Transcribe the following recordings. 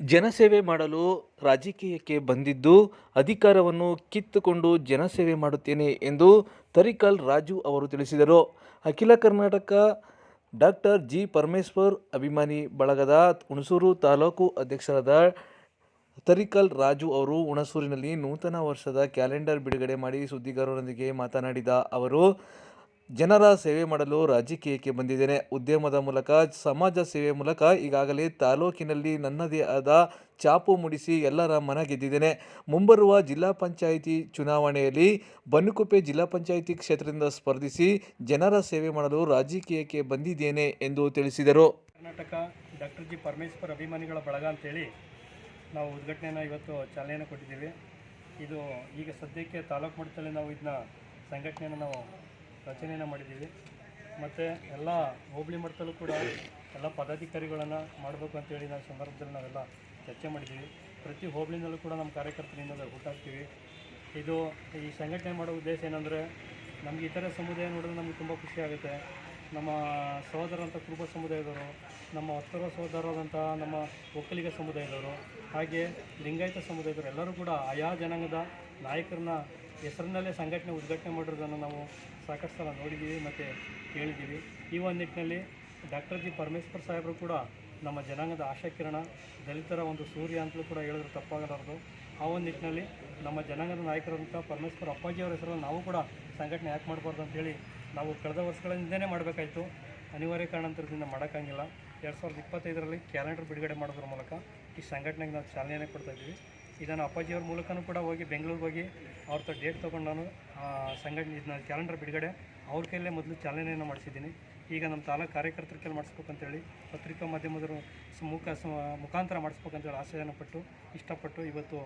ಜನಸೇವೆ ಮಾಡಲು ರಾಜಕೀಯಕ್ಕೆ ಬಂದಿದ್ದು ಅಧಿಕಾರವನ್ನು ಕಿತ್ತುಕೊಂಡು ಜನಸೇವೆ ಮಾಡುತ್ತೇನೆ ಎಂದು ತರಿಕಲ್ ರಾಜು ಅವರು ತಿಳಿಸಿದರು. ಅಖಿಲ ಕರ್ನಾಟಕ ಡಾಕ್ಟರ್ ಜಿ ಪರಮೇಶ್ವರ್ ಅಭಿಮಾನಿ ಬಳಗದ ಹುಣಸೂರು ತಾಲೂಕು ಅಧ್ಯಕ್ಷರಾದ ತರಿಕಲ್ ರಾಜು ಅವರು ಹುಣಸೂರಿನಲ್ಲಿ ನೂತನ ವರ್ಷದ ಕ್ಯಾಲೆಂಡರ್ ಬಿಡುಗಡೆ ಮಾಡಿ ಸುದ್ದಿಗಾರರೊಂದಿಗೆ ಮಾತನಾಡಿದ ಅವರು ಜನರ ಸೇವೆ ಮಾಡಲು ರಾಜಕೀಯಕ್ಕೆ ಬಂದಿದ್ದೇನೆ. ಉದ್ಯಮದ ಮೂಲಕ, ಸಮಾಜ ಸೇವೆ ಮೂಲಕ ಈಗಾಗಲೇ ತಾಲೂಕಿನಲ್ಲಿ ನನ್ನದೇ ಆದ ಚಾಪು ಮೂಡಿಸಿ ಎಲ್ಲರ ಮನ ಗೆದ್ದಿದ್ದೇನೆ. ಮುಂಬರುವ ಜಿಲ್ಲಾ ಪಂಚಾಯಿತಿ ಚುನಾವಣೆಯಲ್ಲಿ ಬನ್ನುಕುಪ್ಪೆ ಜಿಲ್ಲಾ ಪಂಚಾಯಿತಿ ಕ್ಷೇತ್ರದಿಂದ ಸ್ಪರ್ಧಿಸಿ ಜನರ ಸೇವೆ ಮಾಡಲು ರಾಜಕೀಯಕ್ಕೆ ಬಂದಿದ್ದೇನೆ ಎಂದು ತಿಳಿಸಿದರು. ಕರ್ನಾಟಕ ಡಾಕ್ಟರ್ ಜಿ ಪರಮೇಶ್ವರ್ ಅಭಿಮಾನಿಗಳ ಬಳಗ ಅಂತೇಳಿ ನಾವು ಉದ್ಘಾಟನೆಯನ್ನು ಇವತ್ತು ಚಾಲನೆಯನ್ನು ಕೊಟ್ಟಿದ್ದೀವಿ. ಇದು ಈಗ ಸದ್ಯಕ್ಕೆ ತಾಲೂಕು ಮಟ್ಟದಲ್ಲಿ ನಾವು ಇದನ್ನ ಸಂಘಟನೆಯನ್ನು ನಾವು ರಚನೆಯನ್ನು ಮಾಡಿದ್ದೀವಿ. ಮತ್ತು ಎಲ್ಲ ಹೋಬಳಿ ಮಟ್ಟದಲ್ಲೂ ಕೂಡ ಎಲ್ಲ ಪದಾಧಿಕಾರಿಗಳನ್ನು ಮಾಡಬೇಕು ಅಂತೇಳಿ ನಾವು ಸಂದರ್ಭದಲ್ಲಿ ನಾವೆಲ್ಲ ಚರ್ಚೆ ಮಾಡಿದ್ದೀವಿ. ಪ್ರತಿ ಹೋಬಳಿನಲ್ಲೂ ಕೂಡ ನಮ್ಮ ಕಾರ್ಯಕರ್ತರಿಂದ ಹುಟ್ಟಾಕ್ತೀವಿ ಇದು ಈ ಸಂಘಟನೆ ಮಾಡೋ ಉದ್ದೇಶ ಏನಂದರೆ ನಮಗೆ ಇತರೆ ಸಮುದಾಯ ನೋಡಿದ್ರೆ ನಮಗೆ ತುಂಬ ಖುಷಿ ಆಗುತ್ತೆ. ನಮ್ಮ ಸಹೋದರಂಥ ಕುರುಬ ಸಮುದಾಯದವರು, ನಮ್ಮ ಹತ್ತರ ಸಹೋದರಾದಂಥ ನಮ್ಮ ಒಕ್ಕಲಿಗ ಸಮುದಾಯದವರು, ಹಾಗೆ ಲಿಂಗಾಯತ ಸಮುದಾಯದವರು ಎಲ್ಲರೂ ಕೂಡ ಆಯಾ ಜನಾಂಗದ ನಾಯಕರನ್ನ ಹೆಸರಿನಲ್ಲೇ ಸಂಘಟನೆ ಉದ್ಘಾಟನೆ ಮಾಡಿರೋದನ್ನು ನಾವು ಸಾಕಷ್ಟು ಸಲ ನೋಡಿದ್ದೀವಿ ಮತ್ತು ಕೇಳಿದ್ದೀವಿ. ಈ ಒಂದು ನಿಟ್ಟಿನಲ್ಲಿ ಡಾಕ್ಟರ್ ಜಿ ಪರಮೇಶ್ವರ್ ಸಾಹೇಬರು ಕೂಡ ನಮ್ಮ ಜನಾಂಗದ ಆಶಾಕಿರಣ ದಲಿತರ ಒಂದು ಸೂರ್ಯ ಅಂತಲೂ ಕೂಡ ಹೇಳಿದ್ರು ತಪ್ಪಾಗಲಾರದು. ಆ ಒಂದು ನಿಟ್ಟಿನಲ್ಲಿ ನಮ್ಮ ಜನಾಂಗದ ಪರಮೇಶ್ವರ್ ಅಪ್ಪಾಜಿ ಅವರ ಹೆಸರಲ್ಲಿ ನಾವು ಕೂಡ ಸಂಘಟನೆ ಯಾಕೆ ಮಾಡಬಾರ್ದು ಅಂತೇಳಿ ನಾವು ಕಳೆದ ವರ್ಷಗಳಿಂದನೇ ಮಾಡಬೇಕಾಯಿತು. ಅನಿವಾರ್ಯ ಕಾರಣಾಂತರದಿಂದ ಮಾಡೋಕ್ಕಾಗಿಲ್ಲ. ಎರಡು ಸಾವಿರದ ಇಪ್ಪತ್ತೈದರಲ್ಲಿ ಕ್ಯಾಲೆಂಡರ್ ಬಿಡುಗಡೆ ಮಾಡೋದ್ರ ಮೂಲಕ ಈ ಸಂಘಟನೆಗೆ ನಾವು ಚಾಲನೆಯನ್ನು ಕೊಡ್ತಾ ಇದ್ದೀವಿ. ಇದನ್ನು ಅಪ್ಪಾಜಿಯವ್ರ ಮೂಲಕನೂ ಕೂಡ ಹೋಗಿ ಬೆಂಗಳೂರಿಗೆ ಹೋಗಿ ಅವ್ರ ಹತ್ರ ಡೇಟ್ ತೊಗೊಂಡು ನಾನು ಸಂಘಟನೆ, ಇದನ್ನ ಕ್ಯಾಲೆಂಡರ್ ಬಿಡುಗಡೆ, ಅವ್ರ ಕೈಯಲ್ಲೇ ಮೊದಲು ಚಾಲನೆಯನ್ನು ಮಾಡಿಸಿದ್ದೀನಿ. ಈಗ ನಮ್ಮ ತಾಲೂಕು ಕಾರ್ಯಕರ್ತರ ಕೈಲಿ ಮಾಡಿಸ್ಬೇಕಂತೇಳಿ, ಪತ್ರಿಕಾ ಮಾಧ್ಯಮದರು ಮುಖ ಮುಖಾಂತರ ಮಾಡಿಸ್ಬೇಕಂತೇಳಿ ಆಸೆಯನ್ನು ಪಟ್ಟು, ಇಷ್ಟಪಟ್ಟು ಇವತ್ತು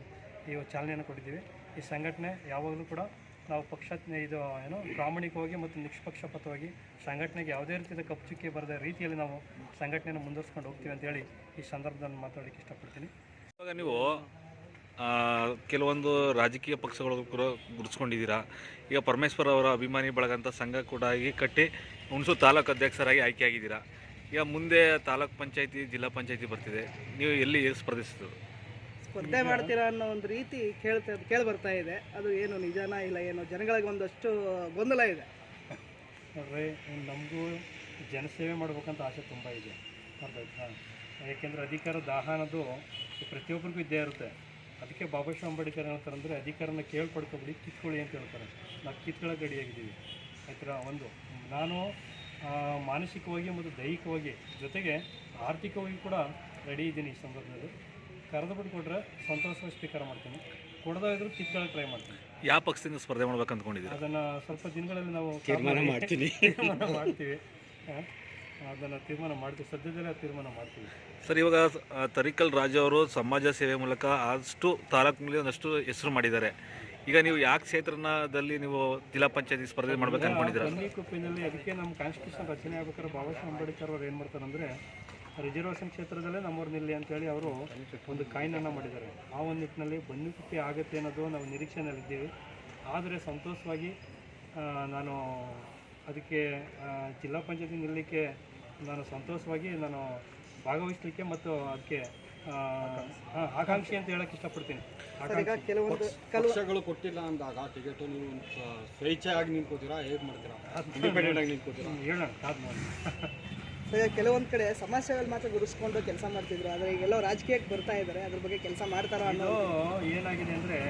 ಈ ಚಾಲನೆಯನ್ನು ಕೊಟ್ಟಿದ್ದೀವಿ. ಈ ಸಂಘಟನೆ ಯಾವಾಗಲೂ ಕೂಡ ನಾವು ಪಕ್ಷ, ಇದು ಏನು, ಪ್ರಾಮಾಣಿಕವಾಗಿ ಮತ್ತು ನಿಷ್ಪಕ್ಷಪಾತವಾಗಿ ಸಂಘಟನೆಗೆ ಯಾವುದೇ ರೀತಿಯ ಕಪ್ಪುಚುಕ್ಕಿ ಬರದ ರೀತಿಯಲ್ಲಿ ನಾವು ಸಂಘಟನೆಯನ್ನು ಮುಂದುವರ್ಸ್ಕೊಂಡು ಹೋಗ್ತೀವಿ ಅಂತೇಳಿ ಈ ಸಂದರ್ಭದಲ್ಲಿ ಮಾತಾಡೋಕ್ಕೆ ಇಷ್ಟಪಡ್ತೀನಿ. ಇವಾಗ ನೀವು ಕೆಲವೊಂದು ರಾಜಕೀಯ ಪಕ್ಷಗಳು ಕೂಡ ಗುರುತಿಸ್ಕೊಂಡಿದ್ದೀರಾ? ಈಗ ಪರಮೇಶ್ವರ್ ಅವರ ಅಭಿಮಾನಿ ಬಳಗ ಅಂತ ಸಂಘ ಕೂಡ ಆಗಿ ಕಟ್ಟಿ ಹುಣಸೂರು ತಾಲೂಕು ಅಧ್ಯಕ್ಷರಾಗಿ ಆಯ್ಕೆಯಾಗಿದ್ದೀರಾ? ಈಗ ಮುಂದೆ ತಾಲೂಕ್ ಪಂಚಾಯತಿ ಜಿಲ್ಲಾ ಪಂಚಾಯತಿ ಬರ್ತಿದೆ. ನೀವು ಎಲ್ಲಿ ಸ್ಪರ್ಧಿಸಿದ್ರು ಸ್ಪರ್ಧೆ ಮಾಡ್ತೀರಾ ಅನ್ನೋ ಒಂದು ರೀತಿ ಕೇಳ್ತಾ ಕೇಳಿ ಬರ್ತಾ ಇದೆ. ಅದು ಏನು ನಿಜಾನ ಇಲ್ಲ ಏನು ಜನಗಳಿಗೆ ಒಂದಷ್ಟು ಗೊಂದಲ ಇದೆ. ನೋಡ್ರಿ ನಮಗೂ ಜನಸೇವೆ ಮಾಡ್ಬೇಕಂತ ಆಸೆ ತುಂಬ ಇದೆ. ಅರ್ಥ ಆಯ್ತಾ? ಯಾಕೆಂದರೆ ಅಧಿಕಾರ ದಾಹ ಅನ್ನೋದು ಪ್ರತಿಯೊಬ್ಬರಿಗೂ ಇದ್ದೇ ಇರುತ್ತೆ. ಅದಕ್ಕೆ ಬಾಬಾ ಸಾಹೇಬ್ ಅಂಬೇಡ್ಕರ್ ಹೇಳ್ತಾರೆ ಅಂದರೆ ಅಧಿಕಾರನ ಕೇಳ್ಪಡ್ಕೊಬಿಡಿ ಕಿತ್ಕೊಳ್ಳಿ ಅಂತ ಹೇಳ್ತಾರೆ. ನಾವು ಕಿತ್ಕೊಳ್ಳೋ ಗಡಿಯಾಗಿದ್ದೀವಿ ಆಯ್ತಾ ಒಂದು. ನಾನು ಮಾನಸಿಕವಾಗಿ ಮತ್ತು ದೈಹಿಕವಾಗಿ ಜೊತೆಗೆ ಆರ್ಥಿಕವಾಗಿ ಕೂಡ ರೆಡಿ ಇದ್ದೀನಿ ಈ ಸಂದರ್ಭದಲ್ಲಿ. ಕರೆದು ಬಿಟ್ಟು ಕೊಟ್ಟರೆ ಸಂತೋಷವಾಗಿ ಸ್ವೀಕಾರ ಮಾಡ್ತೀನಿ. ಕೊಡದೇ ಇದ್ರೂ ಕಿತ್ಕೊಳ್ಳೋಕೆ ಟ್ರೈ ಮಾಡ್ತೀನಿ. ಯಾವ ಪಕ್ಷದಿಂದ ಸ್ಪರ್ಧೆ ಮಾಡ್ಬೇಕು ಅದನ್ನು ಅದನ್ನ ಸ್ವಲ್ಪ ದಿನಗಳಲ್ಲಿ ನಾವು ತೀರ್ಮಾನ ಮಾಡ್ತೀವಿ. ಆ, ಅದನ್ನ ತೀರ್ಮಾನ ಮಾಡ್ತೀವಿ. ಸದ್ಯದಲ್ಲೇ ತೀರ್ಮಾನ ಮಾಡ್ತೀವಿ. ಸರ್ ಇವಾಗ ತರೀಕಲ್ ರಾಜು ಅವರು ಸಮಾಜ ಸೇವೆ ಮೂಲಕ ಅಷ್ಟು ತಾಲೂಕಿನಲ್ಲಿ ಒಂದಷ್ಟು ಹೆಸರು ಮಾಡಿದ್ದಾರೆ. ಈಗ ನೀವು ಯಾವ ಕ್ಷೇತ್ರದಲ್ಲಿ ನೀವು ಜಿಲ್ಲಾ ಪಂಚಾಯತಿ ಸ್ಪರ್ಧೆ ಮಾಡ್ಬೇಕು ಅನ್ಕೊಂಡಿದ್ದೀರಾ? ಬನ್ನಿಕೊಪ್ಪಿನಲ್ಲಿ ಅದಕ್ಕೆ ನಮ್ಮ ಕಾನ್ಸ್ಟಿಟ್ಯೂಷನ್ ರಚನೆ ಆಗ್ಬೇಕಾದ್ರೆ ಬಾಬಾ ಸಾಹೇಬ್ ಅಂಬೇಡ್ಕರ್ ಅವ್ರು ಏನು ಮಾಡ್ತಾರೆ ಅಂದರೆ ರಿಸರ್ವೇಷನ್ ಕ್ಷೇತ್ರದಲ್ಲೇ ನಮ್ಮವ್ರು ನಿಲ್ಲಿ ಅಂತೇಳಿ ಅವರು ಒಂದು ಕಾಯಿನನ್ನು ಮಾಡಿದ್ದಾರೆ. ಆ ಒಂದು ನಿಟ್ಟಿನಲ್ಲಿ ಬನ್ನಿ ಕುಪ್ಪಿ ಆಗುತ್ತೆ ಅನ್ನೋದು ನಾವು ನಿರೀಕ್ಷೆಯಲ್ಲಿದ್ದೀವಿ ಆದರೆ ಸಂತೋಷವಾಗಿ ನಾನು ಅದಕ್ಕೆ ಜಿಲ್ಲಾ ಪಂಚಾಯತಿ ನಿಲ್ಲಲಿಕ್ಕೆ ನಾನು ಸಂತೋಷವಾಗಿ ನಾನು ಭಾಗವಹಿಸಲಿಕ್ಕೆ ಮತ್ತು ಅದಕ್ಕೆ ಆಕಾಂಕ್ಷಿ. ಅಂತ ಹೇಳಕ್ಕೆ ಇಷ್ಟಪಡ್ತೀನಿ. ಕೆಲವೊಂದು ಕೊಟ್ಟಿಲ್ಲ ಅಂದಾಗ ಟಿಕೆಟ್ ನೀವು ಸ್ವೇಚ್ಛೆಯಾಗಿ ನಿಂತ್ಕೋತೀರಾ ಹೇಗೆ ಮಾಡ್ತೀರಾ? ಇಂಡಿಪೆಂಡೆಂಟ್ ಆಗಿ ನಿಂತ್ಕೋತೀರಾ? ಹೇಳೋಣ ಸರ್ ಈಗ ಕೆಲವೊಂದು ಕಡೆ ಸಮಸ್ಯೆಗಳು ಮಾತ್ರ ಗುರುಸ್ಕೊಂಡು ಕೆಲಸ ಮಾಡ್ತಿದ್ರು. ಆದರೆ ಎಲ್ಲೋ ರಾಜಕೀಯಕ್ಕೆ ಬರ್ತಾ ಇದ್ದಾರೆ ಅದ್ರ ಬಗ್ಗೆ ಕೆಲಸ ಮಾಡ್ತಾರೋ ಅನ್ನೋ ಏನಾಗಿದೆ ಅಂದರೆ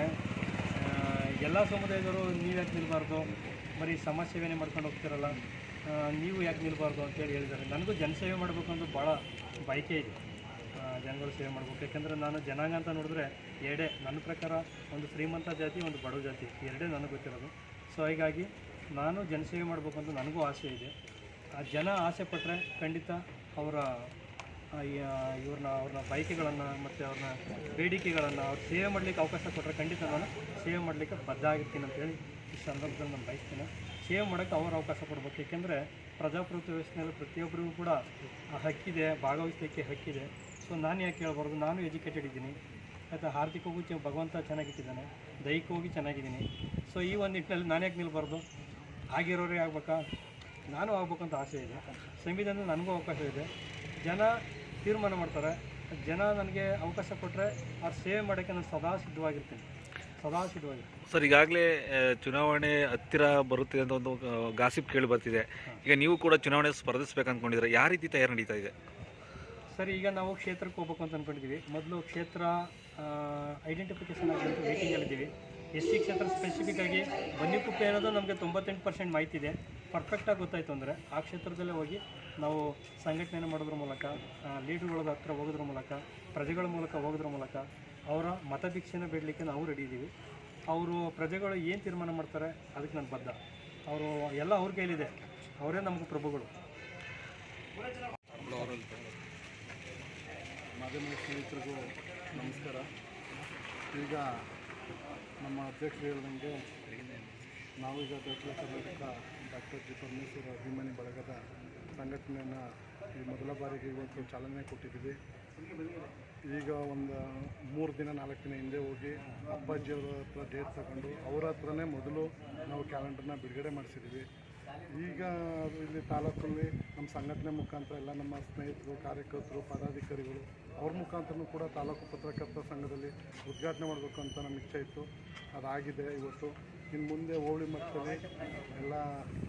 ಎಲ್ಲ ಸಮುದಾಯದವರು ನೀವು ಯಾಕೆ ನಿಲ್ಬಾರ್ದು? ಬರೀ ಸಮಾಜ ಸೇವೆನೇ ಮಾಡ್ಕೊಂಡು ಹೋಗ್ತಿರಲ್ಲ ನೀವು ಯಾಕೆ ನಿಲ್ಬಾರ್ದು ಅಂತೇಳಿ ಹೇಳಿದ್ದಾರೆ. ನನಗೂ ಜನಸೇವೆ ಮಾಡಬೇಕು ಅಂತ ಭಾಳ ಬಯಕೆ ಇದೆ. ಜನಗಳ ಸೇವೆ ಮಾಡಬೇಕು. ಯಾಕೆಂದರೆ ನಾನು ಜನಾಂಗ ಅಂತ ನೋಡಿದ್ರೆ ಎರಡೇ ನನ್ನ ಪ್ರಕಾರ ಒಂದು ಶ್ರೀಮಂತ ಜಾತಿ, ಒಂದು ಬಡವ ಜಾತಿ. ಎರಡೇ ನನಗೆ ಗೊತ್ತಿರೋದು. ಸೊ ಹೀಗಾಗಿ ನಾನು ಜನಸೇವೆ ಮಾಡಬೇಕು ಅಂತ ನನಗೂ ಆಸೆ ಇದೆ. ಆ ಜನ ಆಸೆ ಪಟ್ಟರೆ ಖಂಡಿತ ಅವರ ಇವ್ರನ್ನ, ಅವ್ರನ್ನ ಬಯಕೆಗಳನ್ನು ಮತ್ತು ಅವ್ರನ್ನ ಬೇಡಿಕೆಗಳನ್ನು ಅವ್ರು ಸೇವೆ ಮಾಡಲಿಕ್ಕೆ ಅವಕಾಶ ಕೊಟ್ಟರೆ ಖಂಡಿತ ನಾನು ಸೇವೆ ಮಾಡಲಿಕ್ಕೆ ಬದ್ಧ ಆಗಿರ್ತೀನಿ ಅಂತೇಳಿ ಈ ಸಂದರ್ಭದಲ್ಲಿ ನಾನು ಬಯಸ್ತೀನಿ, ಸೇವೆ ಮಾಡೋಕ್ಕೆ ಅವರು ಅವಕಾಶ ಕೊಡ್ಬೇಕು. ಏಕೆಂದರೆ ಪ್ರಜಾಪ್ರಭುತ್ವ ವ್ಯವಸ್ಥೆಯಲ್ಲಿ ಪ್ರತಿಯೊಬ್ಬರಿಗೂ ಕೂಡ ಹಕ್ಕಿದೆ, ಭಾಗವಹಿಸಲಿಕ್ಕೆ ಹಕ್ಕಿದೆ. ಸೊ ನಾನು ಯಾಕೆ ಹೇಳ್ಬಾರ್ದು? ನಾನು ಎಜುಕೇಟೆಡ್ ಇದ್ದೀನಿ. ಆಯಿತಾ? ಆರ್ಥಿಕವಾಗೂ ಭಗವಂತ ಚೆನ್ನಾಗಿಟ್ಟಿದ್ದಾನೆ. ದೈಹಿಕವಾಗಿ ಚೆನ್ನಾಗಿದ್ದೀನಿ. ಸೊ ಈ ಒಂದು ನಿಟ್ಟಿನಲ್ಲಿ ನಾನು ಯಾಕೆ ನಿಲ್ಬಾರ್ದು? ಆಗಿರೋರೇ ಆಗ್ಬೇಕಾ? ನಾನು ಆಗ್ಬೇಕಂತ ಆಸೆ ಇದೆ. ಸಂವಿಧಾನದಲ್ಲಿ ನನಗೂ ಅವಕಾಶ ಇದೆ. ಜನ ತೀರ್ಮಾನ ಮಾಡ್ತಾರೆ. ಜನ ನನಗೆ ಅವಕಾಶ ಕೊಟ್ಟರೆ ಅವ್ರು ಸೇವೆ ಮಾಡೋಕ್ಕೆ ನಾನು ಸದಾ ಸಿದ್ಧವಾಗಿರ್ತೀನಿ. ಸದಾ ಸರ್ ಈಗಾಗಲೇ ಚುನಾವಣೆ ಹತ್ತಿರ ಬರುತ್ತೆ ಅಂತ ಒಂದು ಗಾಸಿಪ್ ಕೇಳಿ ಬರ್ತಿದೆ. ಈಗ ನೀವು ಕೂಡ ಚುನಾವಣೆ ಸ್ಪರ್ಧಿಸ್ಬೇಕು ಅಂದ್ಕೊಂಡಿದ್ರೆ ಯಾವ ರೀತಿ ತಯಾರು ನಡೀತಾ ಇದೆ? ಸರ್ ಈಗ ನಾವು ಕ್ಷೇತ್ರಕ್ಕೆ ಹೋಗ್ಬೇಕು ಅಂತ ಅಂದ್ಕೊಂಡಿದ್ದೀವಿ ಮೊದಲು ಕ್ಷೇತ್ರ ಐಡೆಂಟಿಫಿಕೇಷನ್ ವೇಟಿಂಗ್ ವೇಟಿಂಗಲ್ಲಿದ್ದೀವಿ ಎಸ್ ಸಿ ಕ್ಷೇತ್ರ ಸ್ಪೆಸಿಫಿಕ್ ಆಗಿ ಬನ್ನಿಕುಪ್ಪೆ ಅನ್ನೋದು ನಮಗೆ ತೊಂಬತ್ತೆಂಟು ಪರ್ಸೆಂಟ್ ಮಾಹಿತಿ ಇದೆ. ಪರ್ಫೆಕ್ಟಾಗಿ ಗೊತ್ತಾಯಿತು ಅಂದರೆ ಆ ಕ್ಷೇತ್ರದಲ್ಲೇ ಹೋಗಿ ನಾವು ಸಂಘಟನೆ ಮಾಡೋದ್ರ ಮೂಲಕ ಲೀಡರ್ಗಳ ಹತ್ರ ಹೋಗೋದ್ರ ಮೂಲಕ ಪ್ರಜೆಗಳ ಮೂಲಕ ಹೋಗೋದ್ರ ಮೂಲಕ ಅವರ ಮತಭಿಕ್ಷೆನ ಬಿಡಲಿಕ್ಕೆ ನಾವು ರೆಡಿ ಇದ್ದೀವಿ ಅವರು ಪ್ರಜೆಗಳು ಏನು ತೀರ್ಮಾನ ಮಾಡ್ತಾರೆ ಅದಕ್ಕೆ ನಾನು ಬದ್ಧ. ಅವರು ಎಲ್ಲ ಅವ್ರ ಕೈಲಿದೆ. ಅವರೇ ನಮಗೆ ಪ್ರಭುಗಳು. ಮಾಧ್ಯಮ ಸ್ನೇಹಿತರಿಗೂ ನಮಸ್ಕಾರ. ಈಗ ನಮ್ಮ ಅಧ್ಯಕ್ಷರು ಹೇಳಿದಂಗೆ ನಾವೀಗ ದಕ್ಷಿಣ ಕರ್ನಾಟಕ ಡಾಕ್ಟರ್ ಜಿ. ಪರಮೇಶ್ವರ ಅಭಿಮಾನಿ ಬಳಗದ ಸಂಘಟನೆಯನ್ನು ಈ ಮೊದಲ ಬಾರಿಗೆ ಇವತ್ತು ಚಾಲನೆ ಕೊಟ್ಟಿದ್ದೀವಿ. ಈಗ ಒಂದು ಮೂರು ದಿನ, ನಾಲ್ಕು ದಿನ ಹಿಂದೆ ಹೋಗಿ ಅಪ್ಪಾಜಿಯವರ ಹತ್ರ ಡೇಟ್ ತಗೊಂಡು ಅವ್ರ ಹತ್ರನೇ ಮೊದಲು ನಾವು ಕ್ಯಾಲೆಂಡರ್ನ ಬಿಡುಗಡೆ ಮಾಡಿಸಿದ್ದೀವಿ ಈಗ ಇಲ್ಲಿ ತಾಲೂಕಲ್ಲಿ ನಮ್ಮ ಸಂಘಟನೆ ಮುಖಾಂತರ ಎಲ್ಲ ನಮ್ಮ ಸ್ನೇಹಿತರು, ಕಾರ್ಯಕರ್ತರು, ಪದಾಧಿಕಾರಿಗಳು ಅವ್ರ ಮುಖಾಂತರನೂ ಕೂಡ ತಾಲೂಕು ಪತ್ರಕರ್ತರ ಸಂಘದಲ್ಲಿ ಉದ್ಘಾಟನೆ ಮಾಡಬೇಕು ಅಂತ ನಮ್ಮ ಇಚ್ಛೆ ಇತ್ತು. ಅದಾಗಿದೆ ಇವತ್ತು. ಇನ್ನು ಮುಂದೆ ಹೋಳಿ ಮಟ್ಟದಲ್ಲಿ ಎಲ್ಲ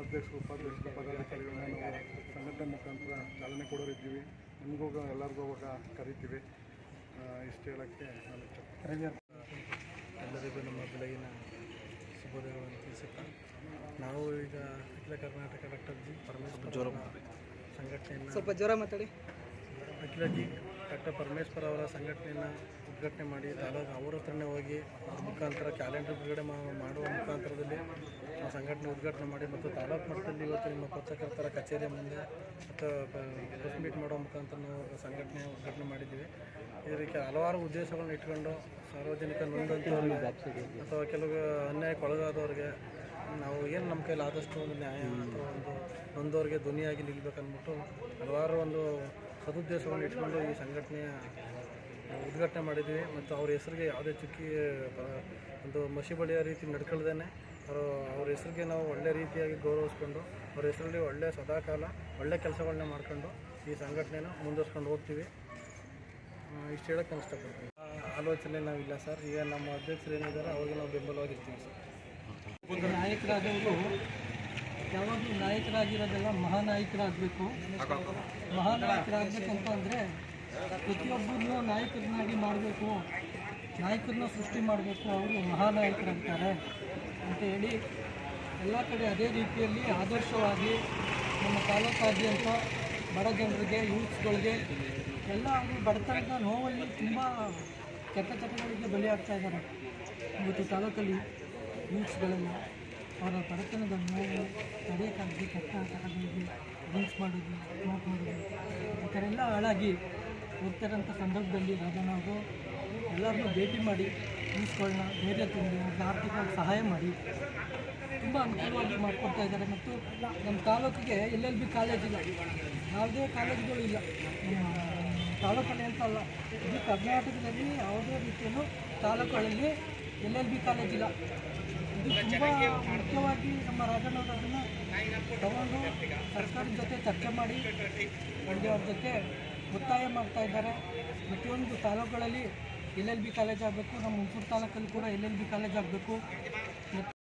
ಅಧ್ಯಕ್ಷರು, ಉಪಾಧ್ಯಕ್ಷರು, ಪದಾಧಿಕಾರಿಗಳನ್ನ ನಾವು ಸಂಘಟನೆ ಮುಖಾಂತರ ಚಾಲನೆ ಕೊಡೋರಿದ್ದೀವಿ. ನಿಮಗೂ ಎಲ್ಲರಿಗೂ ಅವಾಗ ಕರಿತೀವಿ. ಇಷ್ಟು ಹೇಳೋಕ್ಕೆ ನಾನು ಎಲ್ಲರಿಗೂ ನಮ್ಮ ಬೆಳಗಿನ ಶುಭೋದಯಗಳನ್ನು ತಿಳಿಸುತ್ತಾ ನಾವು ಈಗ ಅಖಿಲ ಕರ್ನಾಟಕ ಡಾಕ್ಟರ್ ಜಿ ಪರಮೇಶ್ವರ ಜ್ವರ ಸಂಘಟನೆಯನ್ನು ಸ್ವಲ್ಪ ಜ್ವರ ಮಾತಾಡಿ. ಅಖಿಲ ಜಿ ಡಾಕ್ಟರ್ ಪರಮೇಶ್ವರ ಅವರ ಸಂಘಟನೆಯನ್ನು ಉದ್ಘಾಟನೆ ಮಾಡಿ, ತಾಲೂಕು ಅವ್ರ ಹತ್ರನೇ ಹೋಗಿ ಮುಖಾಂತರ ಕ್ಯಾಲೆಂಡರ್ ಬಿಡುಗಡೆ ಮಾಡುವ ಮುಖಾಂತರದಲ್ಲಿ ಆ ಸಂಘಟನೆ ಉದ್ಘಾಟನೆ ಮಾಡಿ ಮತ್ತು ತಾಲೂಕು ಮಟ್ಟದಲ್ಲಿ ಇವತ್ತು ನಿಮ್ಮ ಪತ್ರಕರ್ತರ ಕಚೇರಿ ಮುಂದೆ ಮತ್ತು ಪ್ರೆಸ್ ಮೀಟ್ ಮಾಡೋ ಮುಖಾಂತರ ನಾವು ಸಂಘಟನೆ ಉದ್ಘಾಟನೆ ಮಾಡಿದ್ದೀವಿ. ರೀತಿ ಹಲವಾರು ಉದ್ದೇಶಗಳನ್ನ ಇಟ್ಕೊಂಡು ಸಾರ್ವಜನಿಕ ನೊಂದಂಥವ್ರಿಗೆ ಅಥವಾ ಕೆಲವು ಅನ್ಯಾಯಕ್ಕೆ ಒಳಗಾದವ್ರಿಗೆ ನಾವು ಏನು ನಮ್ಮ ಕೈಲಿ ಆದಷ್ಟು ಒಂದು ನ್ಯಾಯ ಅಥವಾ ಒಂದು ನೊಂದವ್ರಿಗೆ ಧ್ವನಿಯಾಗಿ ನಿಲ್ಬೇಕಂದ್ಬಿಟ್ಟು ಹಲವಾರು ಒಂದು ಸದುದ್ದೇಶವನ್ನು ಇಟ್ಕೊಂಡು ಈ ಸಂಘಟನೆಯ ಉದ್ಘಾಟನೆ ಮಾಡಿದ್ದೀವಿ ಮತ್ತು ಅವ್ರ ಹೆಸರಿಗೆ ಯಾವುದೇ ಚುಕ್ಕಿ ಬ- ಒಂದು ಮಸಿ ಬಳಿಯ ರೀತಿ ನಡ್ಕೊಳ್ದೇನೆ ಅವರು ಅವ್ರ ಹೆಸರಿಗೆ ನಾವು ಒಳ್ಳೆ ರೀತಿಯಾಗಿ ಗೌರವಿಸ್ಕೊಂಡು ಅವ್ರ ಹೆಸರಲ್ಲಿ ಒಳ್ಳೆ ಸದಾಕಾಲ ಒಳ್ಳೆ ಕೆಲಸಗಳನ್ನ ಮಾಡ್ಕೊಂಡು ಈ ಸಂಘಟನೆನ ಮುಂದುವರ್ಸ್ಕೊಂಡು ಹೋಗ್ತೀವಿ. ಇಷ್ಟು ಹೇಳಕ್ಕೆ ನಾನು ಇಷ್ಟಪಡ್ತೀನಿ. ಆ ಆಲೋಚನೆ ನಾವಿಲ್ಲ ಸರ್. ಈಗ ನಮ್ಮ ಅಧ್ಯಕ್ಷರು ಏನಿದ್ದಾರೆ ಅವ್ರಿಗೆ ನಾವು ಬೆಂಬಲವಾಗಿರ್ತೀವಿ ಸರ್. ನಾಯಕರಾದವರು ಯಾವಾಗಲೂ ನಾಯಕರಾಗಿರೋದೆಲ್ಲ ಮಹಾನಾಯಕರಾಗಬೇಕು. ಮಹಾನಾಯಕರಾಗಬೇಕಂತ ಅಂದರೆ ಪ್ರತಿಯೊಬ್ಬರನ್ನೂ ನಾಯಕರನ್ನಾಗಿ ಮಾಡಬೇಕು, ನಾಯಕರನ್ನ ಸೃಷ್ಟಿ ಮಾಡಬೇಕು, ಅವರು ಮಹಾನಾಯಕರಾಗ್ತಾರೆ ಅಂತ ಹೇಳಿ ಎಲ್ಲ ಕಡೆ ಅದೇ ರೀತಿಯಲ್ಲಿ ಆದರ್ಶವಾಗಿ ನಮ್ಮ ತಾಲೂಕಾದ್ಯಂತ ಬಡ ಜನರಿಗೆ, ಯೂತ್ಸ್ಗಳಿಗೆ ಎಲ್ಲ ಅವರು ಬಡತನದ ನೋವಲ್ಲಿ ತುಂಬ ಕೆಟ್ಟ ಚಟಗಳಿಗೆ ಬಲಿಯಾಗ್ತಾ ಇದ್ದಾರೆ. ಇವತ್ತು ತಾಲೂಕಲ್ಲಿ ಯೂತ್ಸ್ಗಳೆಲ್ಲ ಅವರ ಬಡತನದ ನೋವು ತಡೆಯಕ್ಕಾಗಿ ಕೆಟ್ಟ ಆಟಗಳಿಗೆ ಡ್ರಿಂಕ್ಸ್ ಮಾಡೋದು ಸ್ಮೋಕ್ ಮಾಡೋದು, ಈ ಥರ ಎಲ್ಲ ಹಾಳಾಗಿ ಹೋಗ್ತಿರೋಂಥ ಸಂದರ್ಭದಲ್ಲಿ ರಾಜನವರು ಎಲ್ಲರನ್ನೂ ಭೇಟಿ ಮಾಡಿ ಯೂತ್ಸ್ಗಳನ್ನ ಧೈರ್ಯ ತುಂಬಿ ಅವ್ರಿಗೆ ಆರ್ಥಿಕವಾಗಿ ಸಹಾಯ ಮಾಡಿ, ತುಂಬ ಅನುಕೂಲವಾಗಿ ಮಾಡಿಕೊಡ್ತಾ ಇದ್ದಾರೆ. ಮತ್ತು ನಮ್ಮ ತಾಲೂಕಿಗೆ ಎಲ್ ಎಲ್ ಬಿ ಕಾಲೇಜ್ ಇಲ್ಲ, ಯಾವುದೇ ಕಾಲೇಜುಗಳು ಇಲ್ಲ ತಾಲೂಕಲ್ಲಿ ಅಂತ ಅಲ್ಲ, ಇಡೀ ಕರ್ನಾಟಕದಲ್ಲಿ ಯಾವುದೇ ರೀತಿಯಲ್ಲೂ ತಾಲೂಕುಗಳಲ್ಲಿ ಎಲ್ ಎಲ್ ಬಿ ಕಾಲೇಜ್ ಇಲ್ಲ. ಇದು ತುಂಬ ಮುಖ್ಯವಾಗಿ ನಮ್ಮ ರಾಜಣ್ಣವರು ಅದನ್ನು ತಗೊಂಡು ಸರ್ಕಾರದ ಜೊತೆ ಚರ್ಚೆ ಮಾಡಿ ಅವ್ರ ಜೊತೆ ಒತ್ತಾಯ ಮಾಡ್ತಾ ಇದ್ದಾರೆ. ಪ್ರತಿಯೊಂದು ತಾಲೂಕುಗಳಲ್ಲಿ ಎಲ್ ಎಲ್ ಬಿ ಕಾಲೇಜ್ ಆಗಬೇಕು, ನಮ್ಮ ಹುಣಸೂರು ತಾಲೂಕಲ್ಲಿ ಕೂಡ ಎಲ್ ಎಲ್ ಬಿ ಕಾಲೇಜ್ ಆಗಬೇಕು.